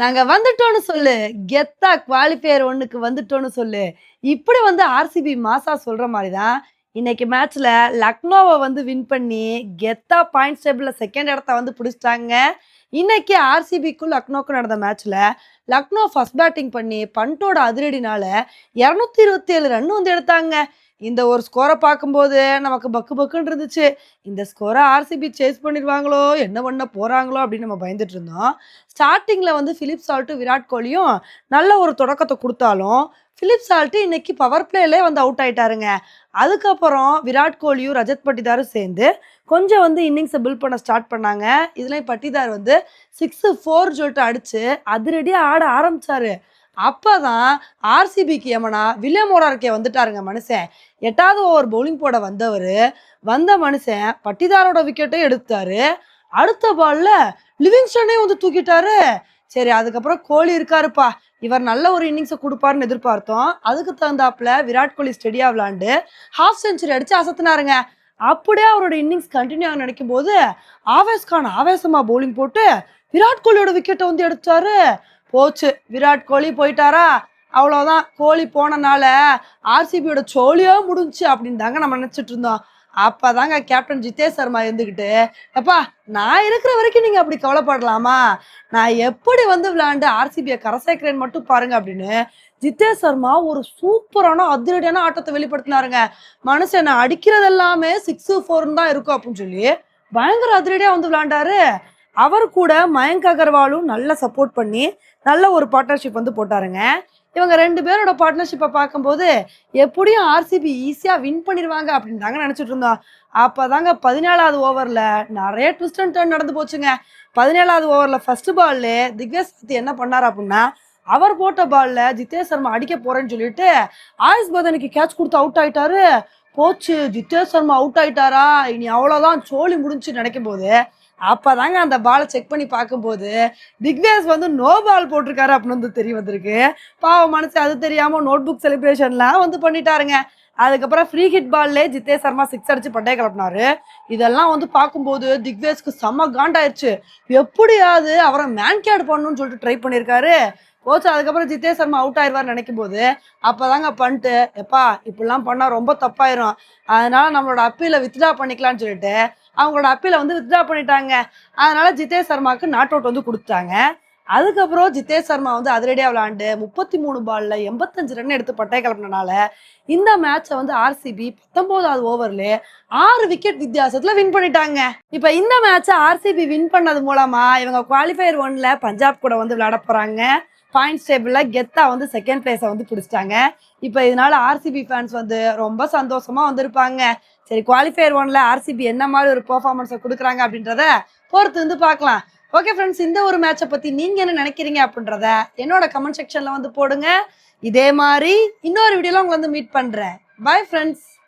நாங்க வந்துட்டோம்னு சொல்லு. கெத்தா குவாலிஃபயர் ஒன்னுக்கு வந்துட்டோம்னு சொல்லு. இப்படி வந்து ஆர்சிபி மாசா சொல்ற மாதிரி தான் இன்னைக்கு மேட்ச்ல லக்னோவை வந்து வின் பண்ணி கெத்தா பாயிண்ட் டேபிள்ல செகண்ட் இடத்த வந்து பிடிச்சிட்டாங்க. இன்னைக்கு ஆர்சிபிக்கும் லக்னோக்கும் நடந்த மேட்ச்ல லக்னோ ஃபர்ஸ்ட் பேட்டிங் பண்ணி பண்டோட அதிரடினால இரநூத்தி இருபத்தி ஏழு ரன் வந்து எடுத்தாங்க. இந்த ஒரு ஸ்கோரை பார்க்கும்போது நமக்கு பக்கு பக்குன்னு இருந்துச்சு. இந்த ஸ்கோரை ஆர்சிபி சேஸ் பண்ணிடுவாங்களோ என்ன பண்ண போகிறாங்களோ அப்படின்னு நம்ம பயந்துட்டு இருந்தோம். ஸ்டார்டிங்கில் வந்து ஃபிலிப் சால்ட்டு விராட் கோலியும் நல்ல ஒரு தொடக்கத்தை கொடுத்தாலும் ஃபிலிப் சால்ட்டு இன்னைக்கு பவர் பிளேலே வந்து அவுட் ஆயிட்டாருங்க. அதுக்கப்புறம் விராட் கோலியும் ரஜத் பட்டிதாரும் சேர்ந்து கொஞ்சம் வந்து இன்னிங்ஸை பில்ட் பண்ண ஸ்டார்ட் பண்ணாங்க. இதுலேயும் பட்டிதார் வந்து சிக்ஸு ஃபோர் சொல்லிட்டு அடித்து அதிரடியாக ஆட அப்போ தான் ஆர்சிபிக்கு எமனா வில்லியம் ஓடார்கே வந்துட்டாருங்க மனுஷன். எட்டாவது ஓவர் பவுலிங் போட வந்தவர். வந்த மனுஷன் பட்டிதாரோட விக்கெட்டை எடுத்தாரு. அடுத்த பால்ல லிவிங்ஸ்டனே வந்து தூக்கிட்டாரு. சரி அதுக்கப்புறம் கோலி இருக்காருப்பா. இவர் நல்ல ஒரு இன்னிங்ஸை கொடுப்பாருன்னு எதிர்பார்த்தோம். அதுக்கு தகுந்தாப்புல விராட் கோலி ஸ்டெடியா விளாண்டு ஹாஃப் செஞ்சுரி அடிச்சு அசத்துனாருங்க. அப்படியே அவரோட இன்னிங்ஸ் கண்டினியூ ஆக நினைக்கும் போது ஆவேஸ் கான் ஆவேசமா பவுலிங் போட்டு விராட் கோலியோட விக்கெட்டை வந்து எடுத்தாரு. போச்சு. விராட் கோலி போயிட்டாரா? அவ்வளோதான் கோலி போனனால ஆர்சிபியோட சோழியோ முடிஞ்சுச்சு அப்படின்னு தாங்க நம்ம நினச்சிட்டு இருந்தோம். அப்பதாங்க கேப்டன் ஜிதேஷ் சர்மா இருந்துக்கிட்டு எப்பா நான் இருக்கிற வரைக்கும் நீங்கள் அப்படி கவலைப்படலாமா? நான் எப்படி வந்து விளையாண்டு ஆர்சிபியை கரை சேர்க்கிறேன்னு மட்டும் பாருங்க அப்படின்னு ஜிதேஷ் சர்மா ஒரு சூப்பரான அதிரடியான ஆட்டத்தை வெளிப்படுத்தினாருங்க. மனுஷன் நான் அடிக்கிறது எல்லாமே ஃபோர்னு தான் இருக்கும் அப்படின்னு சொல்லி பயங்கர அதிரடியாக வந்து விளையாண்டாரு. அவர் கூட மயங்க் அகர்வாலும் நல்லா சப்போர்ட் பண்ணி நல்ல ஒரு பார்ட்னர்ஷிப் வந்து போட்டாருங்க. இவங்க ரெண்டு பேரோட பார்ட்னர்ஷிப்பை பார்க்கும்போது எப்படியும் ஆர்சிபி ஈஸியாக வின் பண்ணிடுவாங்க அப்படின்னு தாங்க நினச்சிட்டு இருந்தோம். அப்போ தாங்க பதினேழாவது ஓவரில் நிறைய ட்விஸ்ட் அண்ட் டர்ன் நடந்து போச்சுங்க. பதினேழாவது ஓவரில் ஃபர்ஸ்ட் பால்ல திக்வேஷ் சக்தி என்ன பண்ணார் அப்படின்னா அவர் போட்ட பால்ல ஜிதேஷ் சர்மா அடிக்க போறேன்னு சொல்லிட்டு ஆயுஷ் பதனுக்கு கேட்ச் கொடுத்து அவுட் ஆயிட்டாரு. போச்சு ஜிதேஷ் சர்மா அவுட் ஆயிட்டாரா? இனி அவ்வளோதான் சோழி முடிஞ்சு நினைக்கும் போது அப்போதாங்க அந்த பாலை செக் பண்ணி பார்க்கும்போது திக்வேஷ் வந்து நோ பால் போட்டிருக்காரு அப்படின்னு வந்து தெரிய வந்திருக்கு. பாவம் மனசு அது தெரியாமல் நோட் புக் செலிப்ரேஷன்லாம் வந்து பண்ணிட்டாருங்க. அதுக்கப்புறம் ஃப்ரீ ஹிட் பால்லே ஜித்தே சர்மா சிக்ஸ் அடிச்சு பட்டே கிளப்பினாரு. இதெல்லாம் வந்து பார்க்கும்போது திக்வேஷ்க்கு செம்ம காண்டாயிருச்சு. எப்படியாவது அவரை மேன் கேட் பண்ணணும்னு சொல்லிட்டு ட்ரை பண்ணியிருக்காரு கோச் அதுக்கப்புறம் ஜித்தேஷ் சர்மா அவுட் ஆயிடுவார் நினைக்கும் போது அப்போதாங்க பண்ணிட்டு எப்பா இப்படிலாம் பண்ணால் ரொம்ப தப்பாயிரும். அதனால நம்மளோட அப்பீலை வித்ட்ரா பண்ணிக்கலாம்னு சொல்லிட்டு அவங்களோட அப்பீலை வந்து வித்ட்ரா பண்ணிட்டாங்க. அதனால ஜிதேஷ் சர்மாவுக்கு நாட் அவுட் வந்து கொடுத்தாங்க அதுக்கப்புறம் ஜிதேஷ் சர்மா வந்து அதிரடியாக விளாண்டு முப்பத்தி மூணு பாலில் எண்பத்தஞ்சு ரன் எடுத்து பட்டை கிளப்பினால இந்த மேட்சை வந்து ஆர்சிபி பத்தொம்போதாவது ஓவர்ல ஆறு விக்கெட் வித்தியாசத்தில் வின் பண்ணிட்டாங்க. இப்போ இந்த மேட்சை ஆர்சிபி வின் பண்ணது மூலமா இவங்க குவாலிஃபயர் ஒன்ல பஞ்சாப் கூட வந்து விளையாட போகிறாங்க பாயிண்ட்ஸ் டேபிளில் கெத்தா வந்து செகண்ட் பிளேஸை வந்து பிடிச்சிட்டாங்க. இப்போ இதனால ஆர்சிபி ஃபேன்ஸ் வந்து ரொம்ப சந்தோஷமாக வந்திருப்பாங்க. சரி குவாலிஃபயர் ஒன்ல ஆர்சிபி என்ன மாதிரி ஒரு பெர்ஃபார்மன்ஸை கொடுக்குறாங்க அப்படின்றத பொறுத்து வந்து பார்க்கலாம். ஓகே ஃப்ரெண்ட்ஸ் இந்த ஒரு மேட்சை பற்றி நீங்கள் என்ன நினைக்கிறீங்க அப்படின்றத என்னோட கமெண்ட் செக்ஷனில் வந்து போடுங்க. இதே மாதிரி இன்னொரு வீடியோவில் உங்களை வந்து மீட் பண்ணுறேன் பை ஃப்ரெண்ட்ஸ்